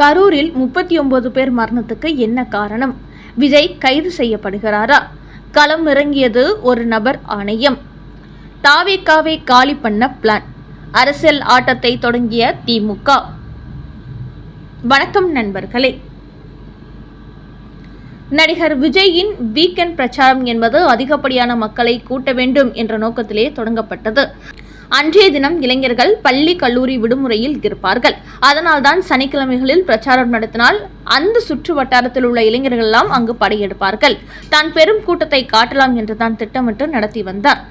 கரூரில் முப்பத்தி ஒன்பது பேர் மரணத்துக்கு என்ன காரணம்? விஜய் கைது செய்யப்படுகிறாரா? களம் இறங்கியது ஒரு நபர் ஆணையம். தாவேக்காவை காலி பண்ண பிளான். அரசியல் ஆட்டத்தை தொடங்கிய திமுக. வணக்கம் நண்பர்களே. நடிகர் விஜயின் வீக்கெண்ட் பிரச்சாரம் என்பது அதிகப்படியான மக்களை கூட்ட வேண்டும் என்ற நோக்கத்திலே தொடங்கப்பட்டது. அன்றைய தினம் இளைஞர்கள் பள்ளி கல்லூரி விடுமுறையில் இருப்பார்கள். அதனால்தான் சனிக்கிழமைகளில் பிரச்சாரம் நடத்தினால் அந்த சுற்று வட்டாரத்தில் உள்ள இளைஞர்கள் எல்லாம் அங்கு படையெடுப்பார்கள். தான் பெரும் கூட்டத்தை காட்டலாம் என்று தான் திட்டமிட்டு நடத்தி வந்தார்.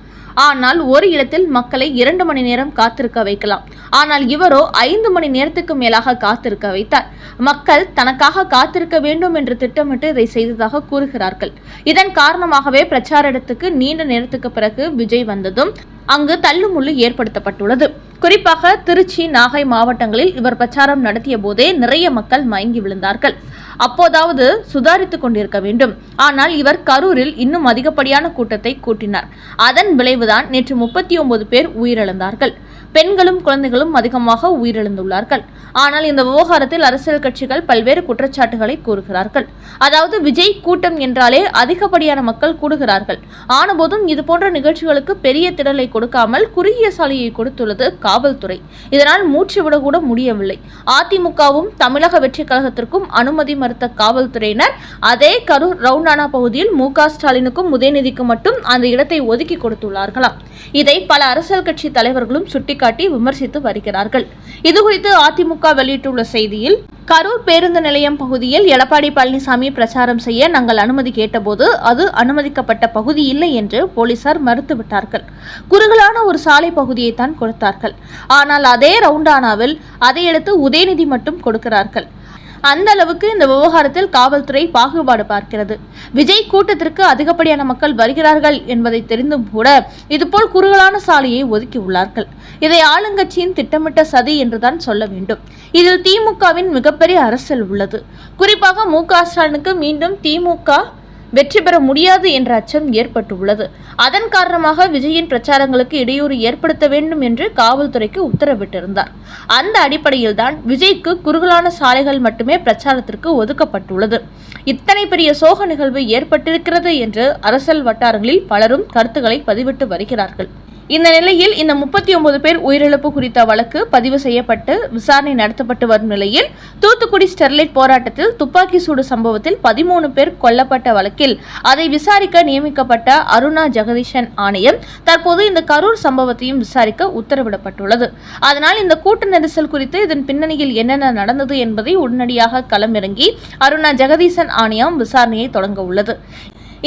ஆனால் ஒரு இடத்தில் மக்களை இரண்டு மணி நேரம் காத்திருக்க வைக்கலாம். ஆனால் இவரோ ஐந்து மணி நேரத்துக்கு மேலாக காத்திருக்க வைத்தார். மக்கள் தனக்காக காத்திருக்க வேண்டும் என்று திட்டமிட்டு இதை செய்ததாக கூறுகிறார்கள். இதன் காரணமாகவே பிரச்சார இடத்துக்கு நீண்ட நேரத்துக்கு பிறகு விஜய் வந்ததும் அங்கு தள்ளுமுள்ளு ஏற்படுத்தப்பட்டுள்ளது. குறிப்பாக திருச்சி நாகை மாவட்டங்களில் இவர் பிரச்சாரம் நடத்திய போதே நிறைய மக்கள் மயங்கி விழுந்தார்கள். அப்போதாவது சுதாரித்துக் கொண்டிருக்க வேண்டும். ஆனால் இவர் கரூரில் இன்னும் அதிகப்படியான கூட்டத்தை கூட்டினார். அதன் விளைவுதான் நேற்று முப்பத்தி ஒன்பது பேர் உயிரிழந்தார்கள். பெண்களும் குழந்தைகளும் அதிகமாக உயிரிழந்துள்ளார்கள். ஆனால் இந்த விவகாரத்தில் அரசியல் கட்சிகள் பல்வேறு குற்றச்சாட்டுகளை கூறுகிறார்கள். அதாவது விஜய் கூட்டம் என்றாலே அதிகப்படியான மக்கள் கூடுகிறார்கள். ஆனபோதும் இதுபோன்ற நிகழ்ச்சிகளுக்கு பெரிய திடலை கொடுக்காமல் குறுகிய சாலையை கொடுத்துள்ளது காவல்துறை. இதனால் மூச்சுவிடக்கூட முடியவில்லை. அதிமுகவும் தமிழக வெற்றி கழகத்திற்கும் அனுமதி மறுத்த காவல்துறையினர் அதே கரூர் ரவுண்டானா பகுதியில் மு ஸ்டாலினுக்கும் உதயநிதிக்கும் மட்டும் அந்த இடத்தை ஒதுக்கி கொடுத்துள்ளார்களாம் இதை பல அரசியல் கட்சி தலைவர்களும் சுட்டிக்காட்டி விமர்சித்து வருகிறார்கள். இதுகுறித்து அதிமுக வெளியிட்டுள்ள செய்தியில் கரூர் பேருந்து நிலையம் பகுதியில் எடப்பாடி பழனிசாமி பிரச்சாரம் செய்ய நாங்கள் அனுமதி கேட்டபோது அது அனுமதிக்கப்பட்ட பகுதி இல்லை என்று போலீசார் மறுத்துவிட்டார்கள். குறுகலான ஒரு சாலை பகுதியை தான் கொடுத்தார்கள். ஆனால் அதே ரவுண்டானாவில் அதை அதையடுத்து உதயநிதி மட்டும் கொடுக்கிறார்கள். அந்த அளவுக்கு இந்த விவகாரத்தில் காவல்துறை பாகுபாடு பார்க்கிறது. விஜய் கூட்டத்திற்கு அதிகப்படியான மக்கள் வருகிறார்கள் என்பதை தெரிந்தும் கூட இதுபோல் குறுகலான சாலையை ஒதுக்கியுள்ளார்கள் இதை ஆளுங்கட்சியின் திட்டமிட்ட சதி என்றுதான் சொல்ல வேண்டும். இதில் திமுகவின் மிகப்பெரிய அரசியல் உள்ளது. குறிப்பாக மு க ஸ்டாலினுக்கு மீண்டும் திமுக வெற்றி பெற முடியாது என்ற அச்சம் ஏற்பட்டுள்ளது. அதன் காரணமாக விஜயின் பிரச்சாரங்களுக்கு இடையூறு ஏற்படுத்த வேண்டும் என்று காவல்துறைக்கு உத்தரவிட்டிருந்தார். அந்த அடிப்படையில்தான் விஜய்க்கு குறுகலான சாலைகள் மட்டுமே பிரச்சாரத்திற்கு ஒதுக்கப்பட்டுள்ளது. இத்தனை பெரிய சோக நிகழ்வு ஏற்பட்டிருக்கிறது என்று அரசல் வட்டாரங்களில் பலரும் கருத்துக்களை பதிவிட்டு வருகிறார்கள். இந்த நிலையில் இந்த முப்பத்தி ஒன்பது பேர் உயிரிழப்பு குறித்த வழக்கு பதிவு செய்யப்பட்டு விசாரணை நடத்தப்பட்டு வரும் நிலையில் தூத்துக்குடி ஸ்டெர்லைட் போராட்டத்தில் துப்பாக்கி சூடு சம்பவத்தில் பதிமூணு பேர் கொல்லப்பட்ட வழக்கில் அதை விசாரிக்க நியமிக்கப்பட்ட அருணா ஜெகதீஷன் ஆணையம் தற்போது இந்த கரூர் சம்பவத்தையும் விசாரிக்க உத்தரவிடப்பட்டுள்ளது. அதனால் இந்த கூட்ட நெரிசல் குறித்து இதன் பின்னணியில் என்னென்ன நடந்தது என்பதை உடனடியாக களமிறங்கி அருணா ஜெகதீசன் ஆணையம் விசாரணையை தொடங்க உள்ளது.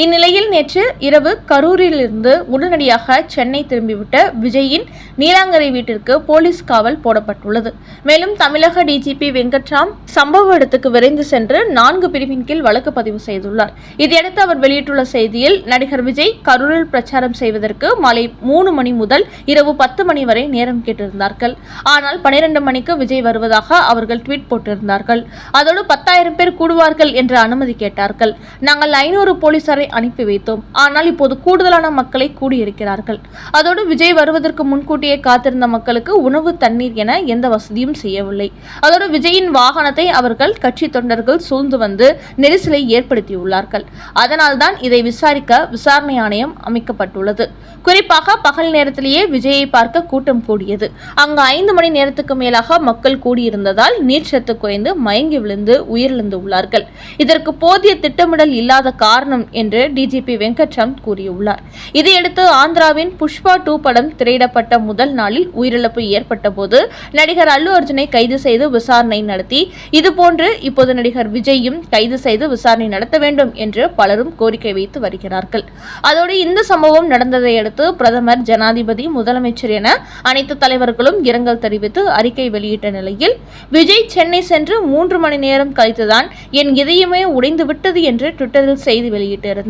இந்நிலையில் நேற்று இரவு கரூரிலிருந்து உடனடியாக சென்னை திரும்பிவிட்ட விஜயின் நீலாங்கரை வீட்டிற்கு போலீஸ் காவல் போடப்பட்டுள்ளது. மேலும் தமிழக டிஜிபி வெங்கட்ராம் சம்பவ இடத்துக்கு விரைந்து சென்று நான்கு பிரிவின் கீழ் வழக்கு பதிவு செய்துள்ளார். இதையடுத்து அவர் வெளியிட்டுள்ள செய்தியில் நடிகர் விஜய் கரூரில் பிரச்சாரம் செய்வதற்கு மாலை மூணு மணி முதல் இரவு பத்து மணி வரை நேரம் கேட்டிருந்தார்கள். ஆனால் பனிரெண்டு மணிக்கு விஜய் வருவதாக அவர்கள் ட்வீட் போட்டிருந்தார்கள். அதோடு பத்தாயிரம் பேர் கூடுவார்கள் என்ற அனுமதி கேட்டார்கள். நாங்கள் ஐநூறு போலீசாரை அனுப்பி வைத்தோம். ஆனால் இப்போது கூடுதலான மக்களை கூடியிருக்கிறார்கள். அதோடு விஜய் வருவதற்கு முன்கூட்டியே காத்திருந்த மக்களுக்கு உணவு தண்ணீர் என எந்த வசதியும் செய்யவில்லை. அதோடு விஜயின் வாகனத்தை அவர்கள் கட்சி தொண்டர்கள் சூழ்ந்து வந்து நெரிசலை ஏற்படுத்தியுள்ளார்கள். அதனால்தான் இதை விசாரிக்க விசாரணை ஆணையம் அமைக்கப்பட்டுள்ளது. குறிப்பாக பகல் நேரத்திலேயே விஜயை பார்க்க கூட்டம் கூடியது. அங்கு ஐந்து மணி நேரத்துக்கு மேலாக மக்கள் கூடியிருந்ததால் நீர்ச்சத்து குறைந்து மயங்கி விழுந்து உயிரிழந்து உள்ளார்கள் இதற்கு போதிய திட்டமிடல் இல்லாத காரணம் என்று என்று டிஜிபி வெங்கட்ராம் கூறியுள்ளார். இதையடுத்து ஆந்திராவின் புஷ்பா டூ படம் திரையிடப்பட்ட முதல் நாளில் உயிரிழப்பு ஏற்பட்ட போது நடிகர் அல்லு அர்ஜுனை கைது செய்து விசாரணை நடத்தி இதுபோன்று இப்போது நடிகர் விஜயும் கைது செய்து விசாரணை நடத்த வேண்டும் என்று பலரும் கோரிக்கை வைத்து வருகிறார்கள். அதோடு இந்த சம்பவம் நடந்ததை அடுத்து பிரதமர் ஜனாதிபதி முதலமைச்சர் என அனைத்து தலைவர்களும் இரங்கல் தெரிவித்து அறிக்கை வெளியிட்ட நிலையில் விஜய் சென்னை சென்று மூன்று மணி நேரம் கழித்துதான் என் இதயமே உடைந்து விட்டது என்று ட்விட்டரில் செய்தி வெளியிட்டிருந்தார்.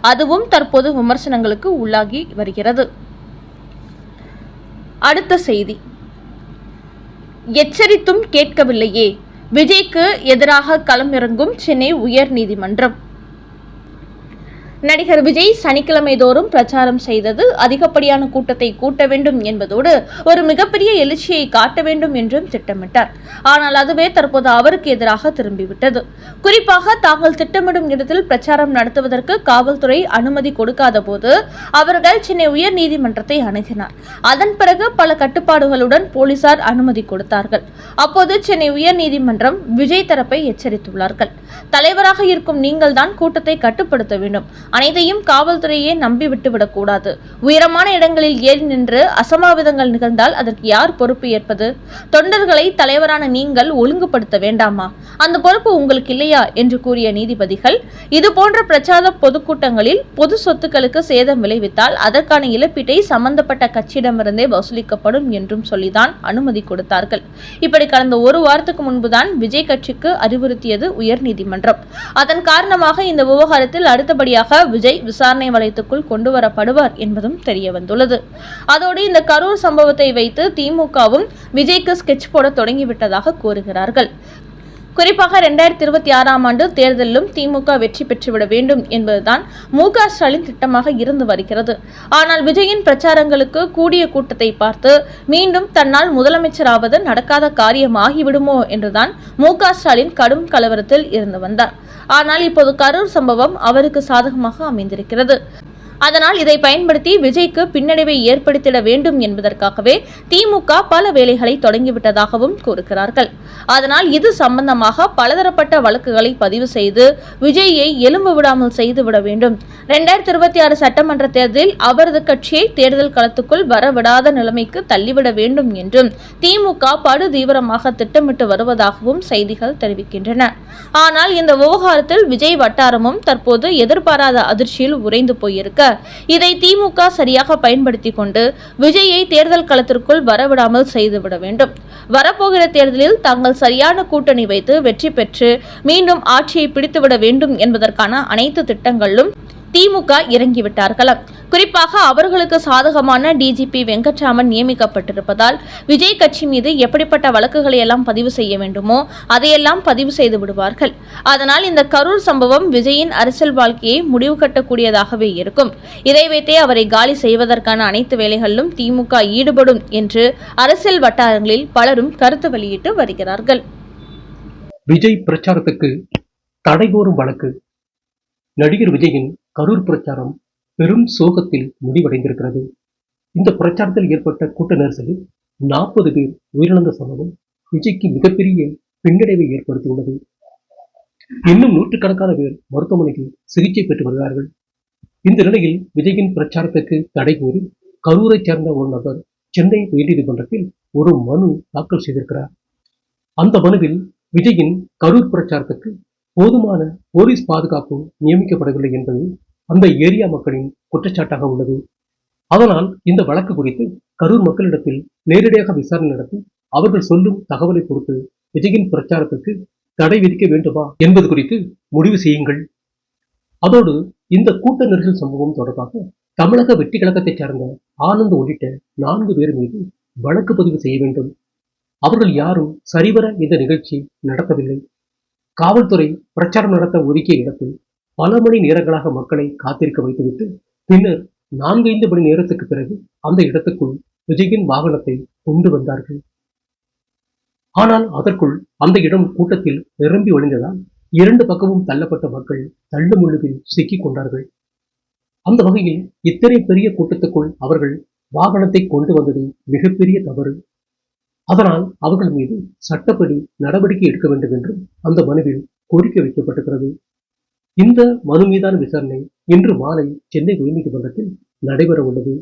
அதுவும் தற்போது விமர்சனங்களுக்கு உள்ளாகி வருகிறது. அடுத்த செய்தி. எச்சரித்தும் கேட்கவில்லையே. விஜய்க்கு எதிராக களம் இறங்கும் சென்னை உயர் நீதிமன்றம் நடிகர் விஜய் சனிக்கிழமை தோறும் பிரச்சாரம் செய்தது அதிகப்படியான கூட்டத்தை கூட்ட வேண்டும் என்பதோடு ஒரு மிகப்பெரிய எழுச்சியை காட்ட வேண்டும் என்றும் திட்டமிட்டார். ஆனால் அதுவே தற்போது அவருக்கு எதிராக திரும்பிவிட்டது. குறிப்பாக தாங்கள் திட்டமிடும் இடத்தில் பிரச்சாரம் நடத்துவதற்கு காவல்துறை அனுமதி கொடுக்காத போது அவர்கள் சென்னை உயர்நீதிமன்றத்தை அணுகினார். அதன் பிறகு பல கட்டுப்பாடுகளுடன் போலீசார் அனுமதி கொடுத்தார்கள். அப்போது சென்னை உயர்நீதிமன்றம் விஜய் தரப்பை எச்சரித்துள்ளார்கள். தலைவராக இருக்கும் நீங்கள்தான் கூட்டத்தை கட்டுப்படுத்த வேண்டும். அனைத்தையும் காவல்துறையே நம்பி விட்டுவிடக்கூடாது உயரமான இடங்களில் ஏறி நின்று அசம்பாவிதங்கள் நிகழ்ந்தால் அதற்கு யார் பொறுப்பு ஏற்பது? தொண்டர்களை தலைவரான நீங்கள் ஒழுங்குபடுத்த வேண்டாமா? அந்த பொறுப்பு உங்களுக்கு இல்லையா? என்று கூறிய நீதிபதிகள் இது போன்ற பிரச்சார பொதுக்கூட்டங்களில் பொது சொத்துக்களுக்கு சேதம் விளைவித்தால் அதற்கான இழப்பீட்டை சம்பந்தப்பட்ட கட்சியிடமிருந்தே வசூலிக்கப்படும் என்றும் சொல்லிதான் அனுமதி கொடுத்தார்கள். இப்படி கடந்த ஒரு வாரத்துக்கு முன்புதான் விஜய் கட்சிக்கு அறிவுறுத்தியது உயர்நீதிமன்றம். அதன் காரணமாக இந்த விவகாரத்தில் அடுத்தபடியாக விஜய் விசாரணை வளையத்துக்குள் கொண்டு வரப்படுவார் என்பதும் தெரிய வந்துள்ளது அதோடு இந்த கரூர் சம்பவத்தை வைத்து திமுகவும் விஜய்க்கு ஸ்கெட்ச் போட தொடங்கிவிட்டதாக கூறுகிறார்கள். குறிப்பாக ரெண்டாயிரத்தி இருபத்தி ஆறாம் ஆண்டு தேர்தலிலும் திமுக வெற்றி பெற்றுவிட வேண்டும் என்பதுதான் மு க ஸ்டாலின் திட்டமாக இருந்து வருகிறது. ஆனால் விஜயின் பிரச்சாரங்களுக்கு கூடிய கூட்டத்தை பார்த்து மீண்டும் தன்னால் முதலமைச்சராவது நடக்காத காரியம் ஆகிவிடுமோ என்றுதான் மு க ஸ்டாலின் கடும் கலவரத்தில் இருந்து வந்தார். ஆனால் இப்போது கரூர் சம்பவம் அவருக்கு சாதகமாக அமைந்திருக்கிறது. அதனால் இதை பயன்படுத்தி விஜய்க்கு பின்னடைவை ஏற்படுத்திட வேண்டும் என்பதற்காகவே திமுக பல வேலைகளை தொடங்கிவிட்டதாகவும் கூறுகிறார்கள். அதனால் இது சம்பந்தமாக பலதரப்பட்ட வழக்குகளை பதிவு செய்து விஜயை எலும்பு விடாமல் செய்துவிட வேண்டும். இரண்டாயிரத்தி இருபத்தி ஆறு சட்டமன்ற தேர்தலில் அவரது கட்சியை தேர்தல் களத்துக்குள் வரவிடாத நிலைமைக்கு தள்ளிவிட வேண்டும் என்றும் திமுக படு தீவிரமாக திட்டமிட்டு வருவதாகவும் செய்திகள் தெரிவிக்கின்றன. ஆனால் இந்த விவகாரத்தில் விஜய் வட்டாரமும் தற்போது எதிர்பாராத அதிர்ச்சியில் உறைந்து போயிருக்க இதை திமுக சரியாக பயன்படுத்தி கொண்டு விஜயை தேர்தல் களத்திற்குள் வரவிடாமல் செய்துவிட வேண்டும். வரப்போகிற தேர்தலில் தாங்கள் சரியான கூட்டணி வைத்து வெற்றி பெற்று மீண்டும் ஆட்சியை பிடித்துவிட வேண்டும் என்பதற்கான அனைத்து திட்டங்களிலும் திமுக இறங்கிவிட்டார்களாம் குறிப்பாக அவர்களுக்கு சாதகமான டிஜிபி வெங்கட்ராமன் நியமிக்கப்பட்டிருப்பதால் விஜய் கட்சி மீது எப்படிப்பட்ட வழக்குகளை எல்லாம் பதிவு செய்ய வேண்டுமோ அதையெல்லாம் பதிவு செய்து விடுவார்கள். அதனால் இந்த கரூர் சம்பவம் விஜயின் அரசியல் வாழ்க்கையை முடிவு கட்டக்கூடியதாகவே இருக்கும். இதை வைத்தே அவரை காலி செய்வதற்கான அனைத்து வேலைகளிலும் திமுக ஈடுபடும் என்று அரசியல் வட்டாரங்களில் பலரும் கருத்து வெளியிட்டு வருகிறார்கள். விஜய் பிரச்சாரத்துக்கு தடை கோரும் வழக்கு. நடிகர் விஜயின் கரூர் பிரச்சாரம் பெரும் சோகத்தில் முடிவடைந்திருக்கிறது. இந்த பிரச்சாரத்தில் ஏற்பட்ட கூட்ட நெரிசலில் நாற்பது பேர் உயிரிழந்த சம்பவம் விஜய்க்கு மிகப்பெரிய பின்னடைவை ஏற்படுத்தியுள்ளது. இன்னும் நூற்றுக்கணக்கான பேர் மருத்துவமனைக்கு சிகிச்சை பெற்று வருகிறார்கள். இந்த நிலையில் விஜயின் பிரச்சாரத்துக்கு தடை கூறி கரூரைச் சேர்ந்த ஒரு நபர் சென்னை உயர்நீதிமன்றத்தில் ஒரு மனு தாக்கல் செய்திருக்கிறார். அந்த மனுவில் விஜயின் கரூர் பிரச்சாரத்துக்கு போதுமான போலீஸ் பாதுகாப்பு நியமிக்கப்படவில்லை என்பது அந்த ஏரியா மக்களின் குற்றச்சாட்டாக உள்ளது. அதனால் இந்த வழக்கு குறித்து கரூர் மக்களிடத்தில் நேரடியாக விசாரணை நடத்தி அவர்கள் சொல்லும் தகவலை பொறுத்து விஜயின் பிரச்சாரத்திற்கு தடை விதிக்க வேண்டுமா என்பது குறித்து முடிவு செய்யுங்கள். அதோடு இந்த கூட்ட நெரிசல் சம்பவம் தொடர்பாக தமிழக வெற்றி கழகத்தைச் சேர்ந்த ஆனந்த் உள்ளிட்ட நான்கு பேர் மீது வழக்கு பதிவு செய்ய வேண்டும். அவர்கள் யாரும் சரிவர இந்த நிகழ்ச்சி நடத்தவில்லை காவல்துறை பிரச்சாரம் நடத்த ஒதுக்கிய இடத்தில் பல மணி நேரங்களாக மக்களை காத்திருக்க வைத்துவிட்டு பின்னர் நான்கைந்து மணி நேரத்துக்கு பிறகு அந்த இடத்துக்குள் விஜயின் வாகனத்தை கொண்டு வந்தார்கள். ஆனால் அதற்குள் அந்த இடம் கூட்டத்தில் நிரம்பி ஒழிந்ததால் இரண்டு பக்கமும் தள்ளப்பட்ட மக்கள் தள்ளு முழுவில் சிக்கிக் கொண்டார்கள். அந்த வகையில் இத்தனை பெரிய கூட்டத்துக்குள் அவர்கள் வாகனத்தை கொண்டு வந்தது மிகப்பெரிய தவறு. அதனால் அவர்கள் மீது சட்டப்படி நடவடிக்கை எடுக்க வேண்டும் என்றும் அந்த மனுவில் கோரிக்கை வைக்கப்பட்டிருக்கிறது. இந்த மனு மீதான விசாரணை இன்று மாலை சென்னை உயர்நீதிமன்றத்தில் நடைபெற உள்ளது